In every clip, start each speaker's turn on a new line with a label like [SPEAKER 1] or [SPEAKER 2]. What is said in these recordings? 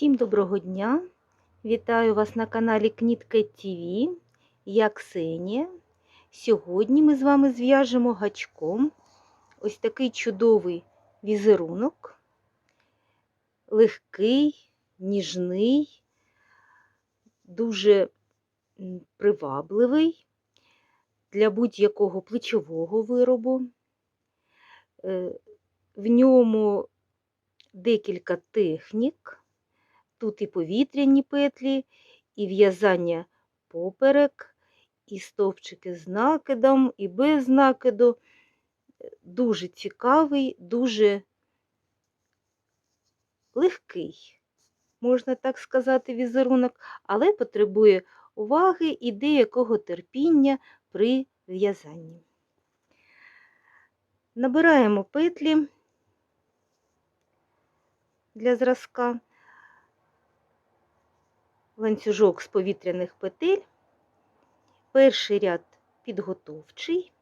[SPEAKER 1] Всім доброго дня! Вітаю вас на каналі Кнітка ТВ. Я Ксенія. Сьогодні ми з вами зв'яжемо гачком ось такий чудовий візерунок, легкий, ніжний, дуже привабливий для будь-якого плечового виробу. Е, В ньому декілька технік. Тут і повітряні петлі, і в'язання поперек, і стовпчики з накидом, і без накиду. Дуже цікавий, дуже легкий, можна так сказати, візерунок, але потребує уваги і деякого терпіння при в'язанні. Набираємо петлі для зразка ланцюжок з повітряних петель, перший ряд підготовчий,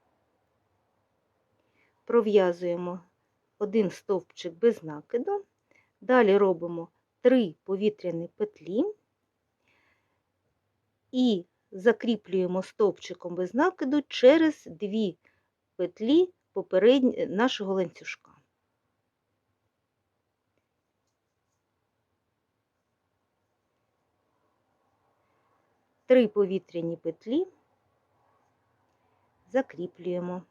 [SPEAKER 1] пров'язуємо один стовпчик без накиду, далі робимо 3 повітряні петлі. І закріплюємо стовпчиком без накиду через 2 петлі попередньо нашого ланцюжка. Три повітряні петлі закріплюємо.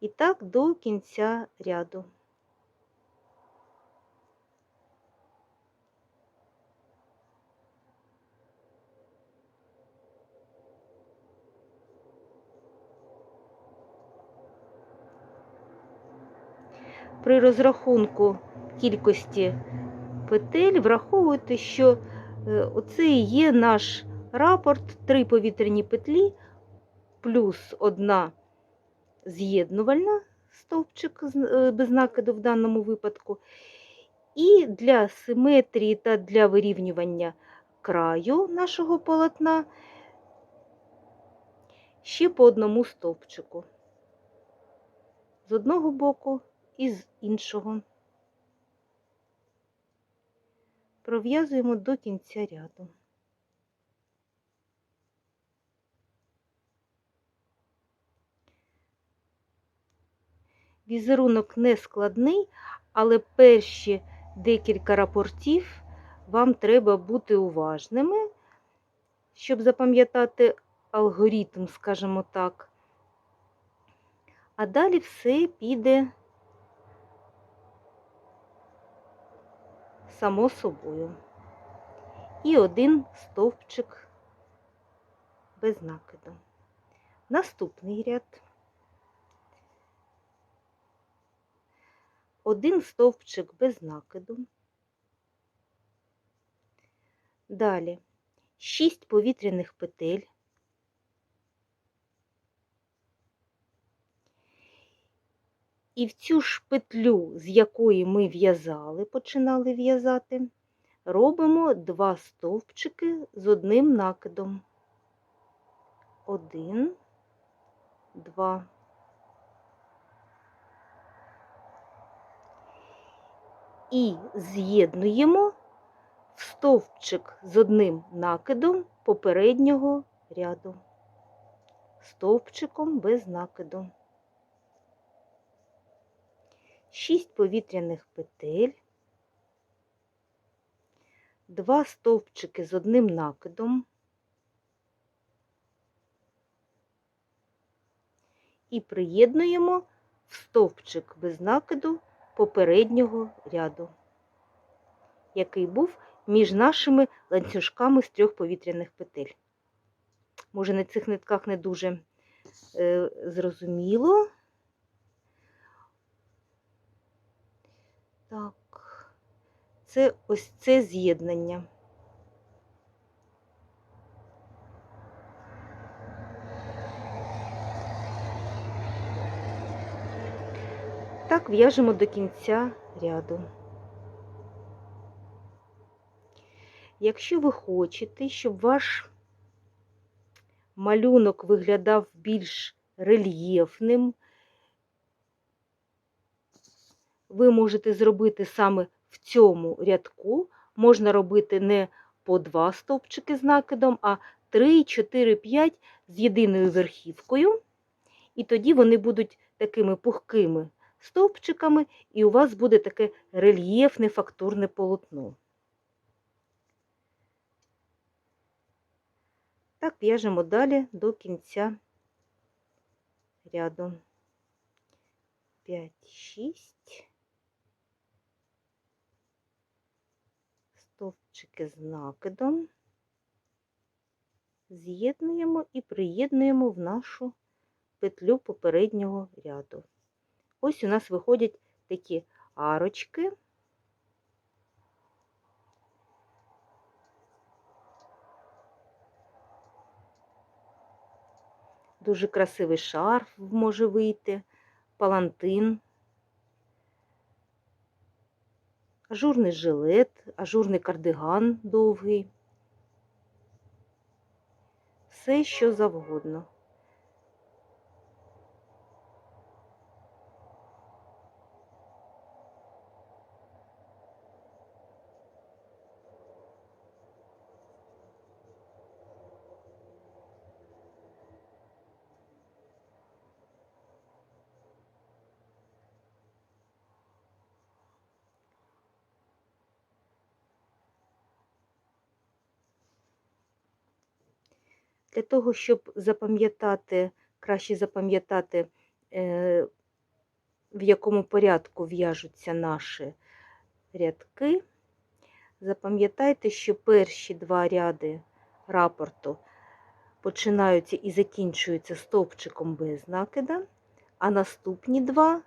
[SPEAKER 1] І так до кінця ряду. При розрахунку кількості петель враховуйте, що е, оце і є наш рапорт, три повітряні петлі, плюс одна з'єднувальна стовпчик е, без накиду в даному випадку. І для симетрії та для вирівнювання краю нашого полотна ще по одному стовпчику. З одного боку і з іншого. Пров'язуємо до кінця ряду. Візерунок не складний, але перші декілька рапортів вам треба бути уважними, щоб запам'ятати алгоритм, скажімо так. А далі все піде само собою. І один стовпчик без накиду. Наступний ряд. Один стовпчик без накиду. Далі 6 повітряних петель. І в цю ж петлю, з якої ми в'язали, починали в'язати, робимо два стовпчики з одним накидом. Один, два. І з'єднуємо в стовпчик з одним накидом попереднього ряду, стовпчиком без накиду. 6 повітряних петель, 2 стовпчики з одним накидом. І приєднуємо в стовпчик без накиду попереднього ряду, який був між нашими ланцюжками з трьох повітряних петель. Може, на цих нитках не дуже е, зрозуміло. Так, це ось це з'єднання. Так в'яжемо до кінця ряду. Якщо ви хочете, щоб ваш малюнок виглядав більш рельєфним, ви можете зробити саме в цьому рядку можна робити не по два стовпчики з накидом, а 3, 4, 5 з єдиною верхівкою. І тоді вони будуть такими пухкими стовпчиками, і у вас буде таке рельєфне фактурне полотно. Так в'яжемо далі до кінця ряду. 5, 6. Стовпчики з накидом. З'єднуємо і приєднуємо в нашу петлю попереднього ряду. Ось у нас виходять такі арочки. Дуже красивий шарф може вийти, палантин, ажурний жилет, ажурний кардиган довгий. Все, що завгодно. Для того, щоб запам'ятати, краще запам'ятати, е, в якому порядку в'яжуться наші рядки, запам'ятайте, що перші два ряди рапорту починаються і закінчуються стовпчиком без накида, а наступні два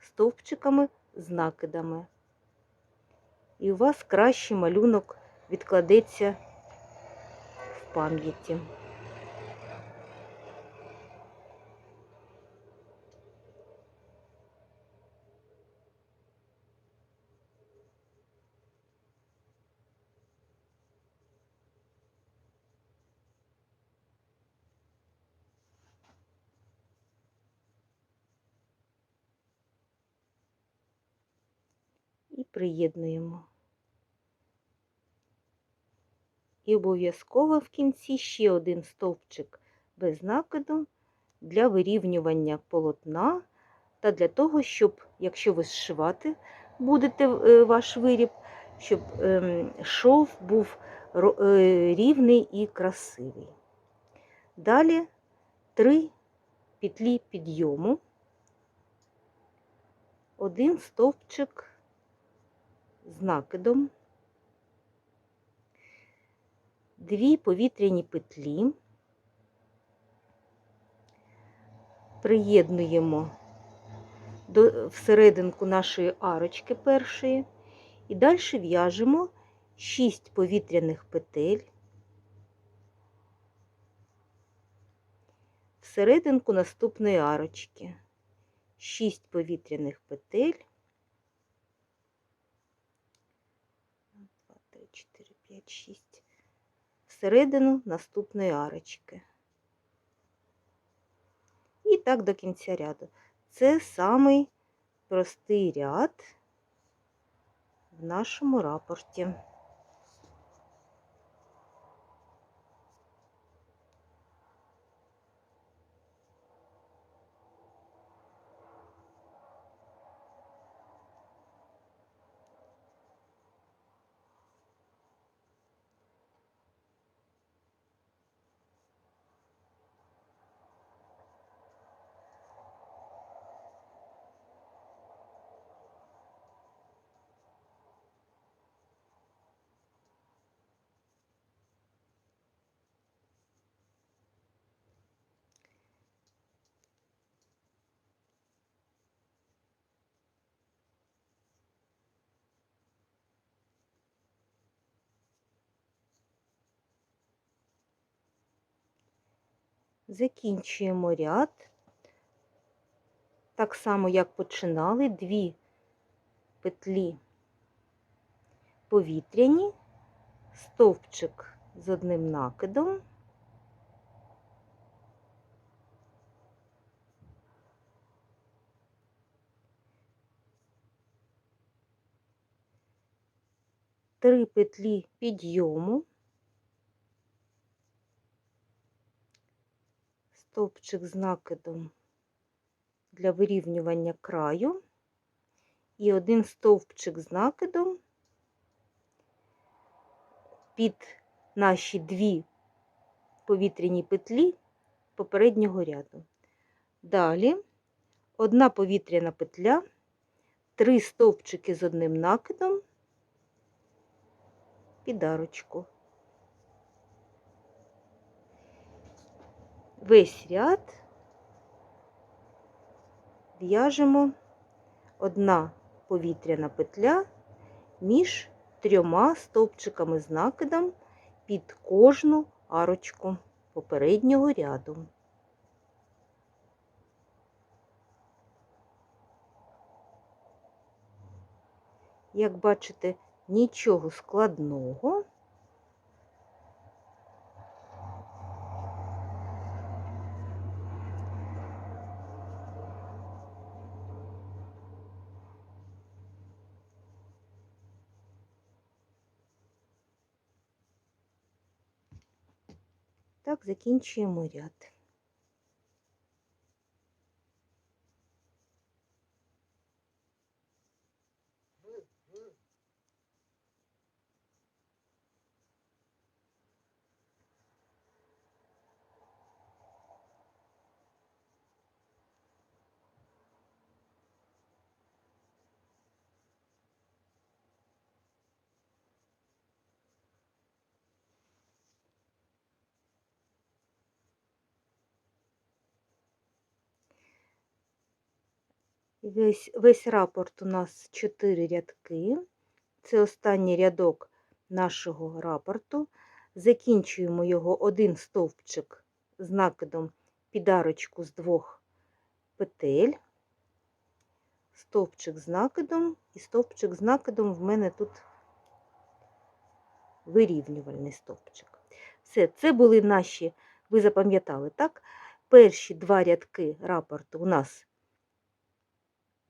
[SPEAKER 1] стовпчиками з накидами. І у вас кращий малюнок відкладеться в пам'яті. І приєднуємо. І обов'язково в кінці ще один стовпчик без накиду для вирівнювання полотна та для того, щоб, якщо ви зшивати будете е, ваш виріб, щоб ем, шов був е, рівний і красивий. Далі три петлі підйому, один стовпчик з накидом, дві повітряні петлі, приєднуємо до всерединку нашої арочки першої, і далі в'яжемо 6 повітряних петель. Всерединку наступної арочки. 6 повітряних петель 4, 5, 6 всередину наступної арочки. І так до кінця ряду. Це самий простий ряд в нашому рапорті. Закінчуємо ряд, так само, як починали, дві петлі повітряні, стовпчик з одним накидом, три петлі підйому, стовпчик з накидом для вирівнювання краю і один стовпчик з накидом під наші дві повітряні петлі попереднього ряду. Далі одна повітряна петля, три стовпчики з одним накидом під арочку. Весь ряд в'яжемо одна повітряна петля між трьома стовпчиками з накидом під кожну арочку попереднього ряду. Як бачите, нічого складного. Так, закінчуємо ряд. Весь, весь рапорт у нас 4 рядки. Це останній рядок нашого рапорту. Закінчуємо його один стовпчик з накидом під арочку з двох петель. Стовпчик з накидом і стовпчик з накидом в мене тут вирівнювальний стовпчик. Все, це були наші, ви запам'ятали, так? Перші два рядки рапорту у нас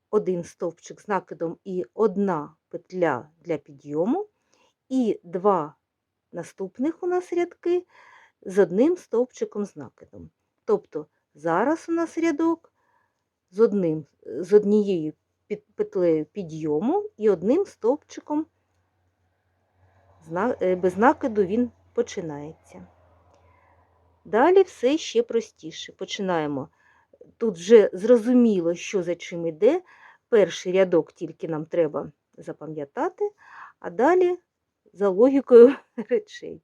[SPEAKER 1] один стовпчик з накидом і одна петля для підйому, і два наступних у нас рядки з одним стовпчиком з накидом. Тобто зараз у нас рядок з, одним, з однією петлею підйому і одним стовпчиком е, без накиду він починається. Далі все ще простіше. Починаємо. Тут вже зрозуміло, що за чим іде. Перший рядок тільки нам треба запам'ятати, а далі за логікою речей.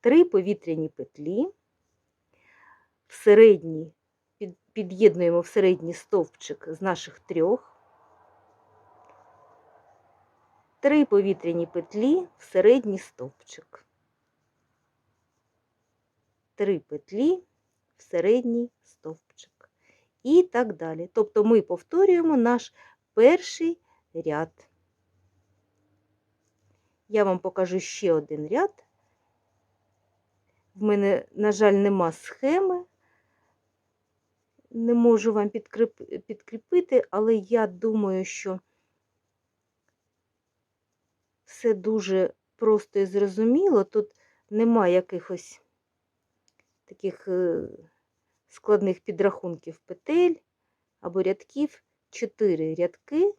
[SPEAKER 1] Три повітряні петлі, в середній, під'єднуємо в середній стовпчик з наших трьох, три повітряні петлі в середній стовпчик, три петлі в середній стовпчик і так далі. Тобто ми повторюємо наш перший ряд. Я вам покажу ще один ряд. В мене, на жаль, нема схеми, не можу вам підкріпити, але я думаю, що все дуже просто і зрозуміло. Тут нема якихось таких е, складних підрахунків петель або рядків 4 рядки,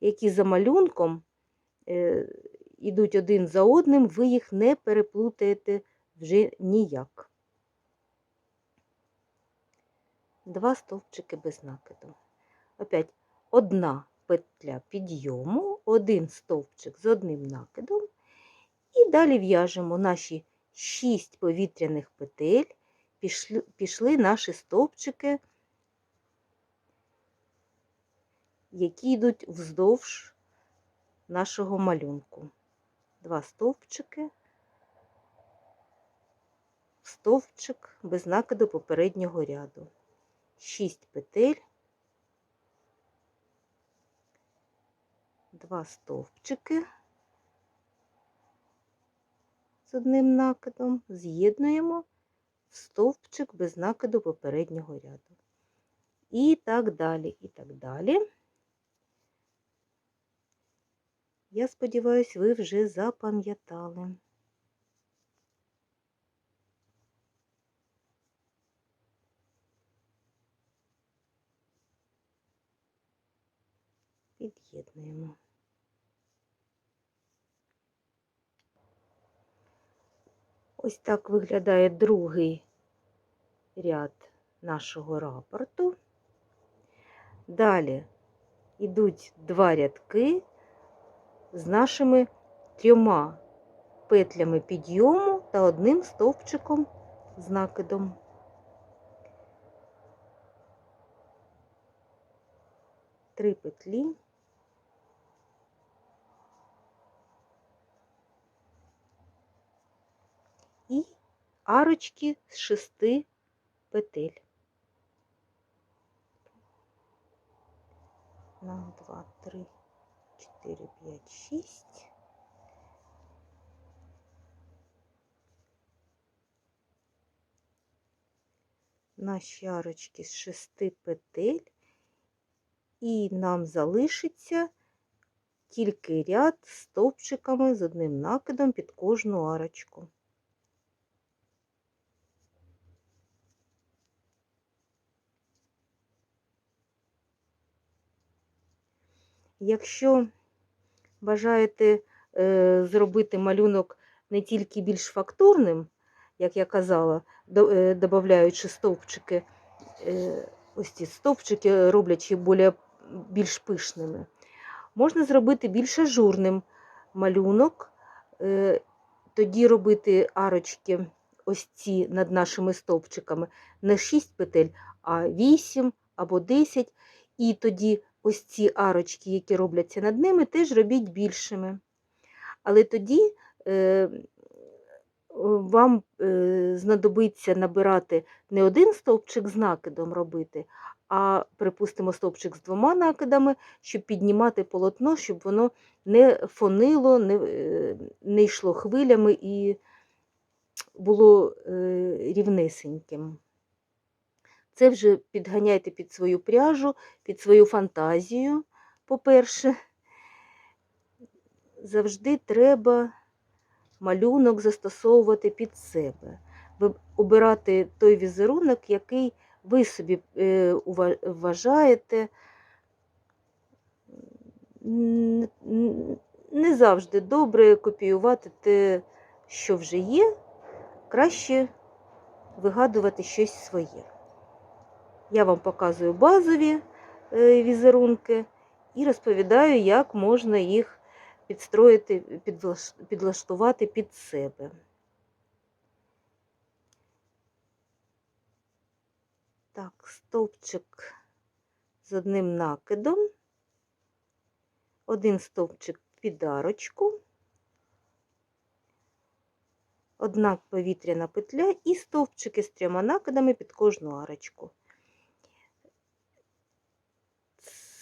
[SPEAKER 1] які за малюнком йдуть е, один за одним, ви їх не переплутаєте вже ніяк. Два стовпчики без накиду. Опять одна петля підйому, один стовпчик з одним накидом, і далі в'яжемо наші 6 повітряних петель пішли, пішли наші стовпчики, які йдуть вздовж нашого малюнку. Два стовпчики, стовпчик без накиду попереднього ряду. Шість петель, два стовпчики з одним накидом, з'єднуємо стовпчик без накиду попереднього ряду. І так далі, і так далі. Я сподіваюся, ви вже запам'ятали. Під'єднуємо. Ось так виглядає другий ряд нашого рапорту. Далі йдуть два рядки з нашими трьома петлями підйому та одним стовпчиком з накидом. Три петлі. І арочки з шести петель. Одна, два, три, чотири, п'ять, шість. Наші арочки з шести петель, і нам залишиться тільки ряд стовпчиками з одним накидом під кожну арочку. Якщо бажаєте е, зробити малюнок не тільки більш фактурним, як я казала, е, додаючи стовпчики, е, ось ці стовпчики роблячи більш, пишними, можна зробити більш ажурним малюнок, е, тоді робити арочки ось ці над нашими стовпчиками. Не 6 петель, а 8 або 10, і тоді ось ці арочки, які робляться над ними, теж робіть більшими. Але тоді е, вам е, знадобиться набирати не один стовпчик з накидом робити, а, припустимо, стовпчик з двома накидами, щоб піднімати полотно, щоб воно не фонило, не, е, не йшло хвилями і було е, рівнесеньким. Це вже підганяйте під свою пряжу, під свою фантазію, по-перше. Завжди треба малюнок застосовувати під себе, обирати той візерунок, який ви собі е, вважаєте. Не завжди добре копіювати те, що вже є, краще вигадувати щось своє. Я вам показую базові е, візерунки і розповідаю, як можна їх підстроїти, підлаштувати під себе. Так, стовпчик з одним накидом, один стовпчик під арочку, одна повітряна петля і стовпчики з трьома накидами під кожну арочку.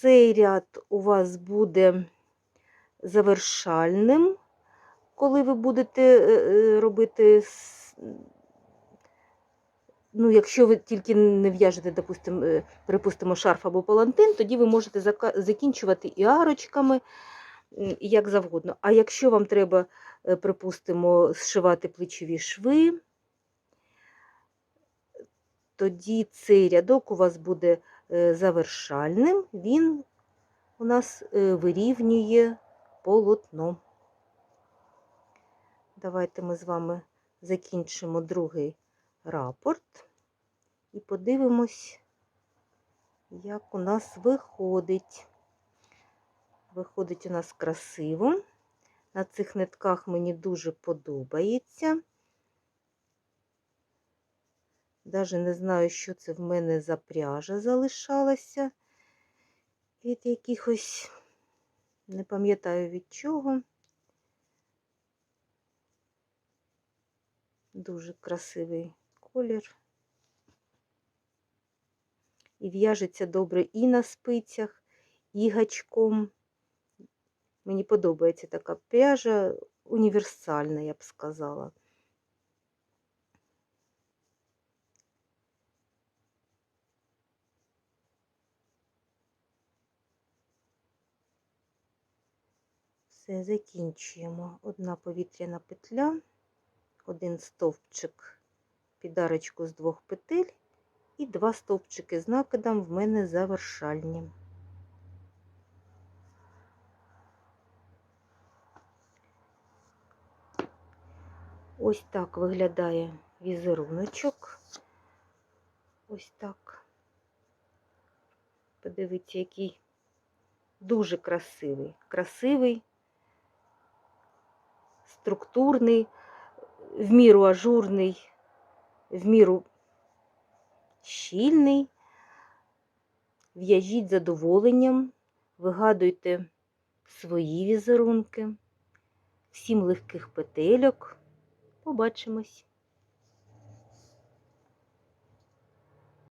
[SPEAKER 1] Цей ряд у вас буде завершальним, коли ви будете е, е, робити, ну, якщо ви тільки не в'яжете, допустимо, е, припустимо, шарф або палантин, тоді ви можете закінчувати і арочками, як завгодно. А якщо вам треба, припустимо, зшивати плечові шви, тоді цей рядок у вас буде завершальним, він у нас вирівнює полотно. Давайте ми з вами закінчимо другий рапорт і подивимось, як у нас виходить. Виходить у нас красиво. На цих нитках мені дуже подобається. Даже не знаю, що це в мене за пряжа залишалася від якихось не пам'ятаю від чого. Дуже красивий колір. І в'яжеться добре і на спицях, і гачком. Мені подобається така пряжа, універсальна, я б сказала. Все, закінчуємо. Одна повітряна петля, один стовпчик під арочку з двох петель і два стовпчики з накидом в мене завершальні. Ось так виглядає візеруночок. Ось так. Подивіться, який дуже красивий. Красивий, структурний, в міру ажурний, в міру щільний. В'яжіть задоволенням, вигадуйте свої візерунки. Всім легких петельок. Побачимось!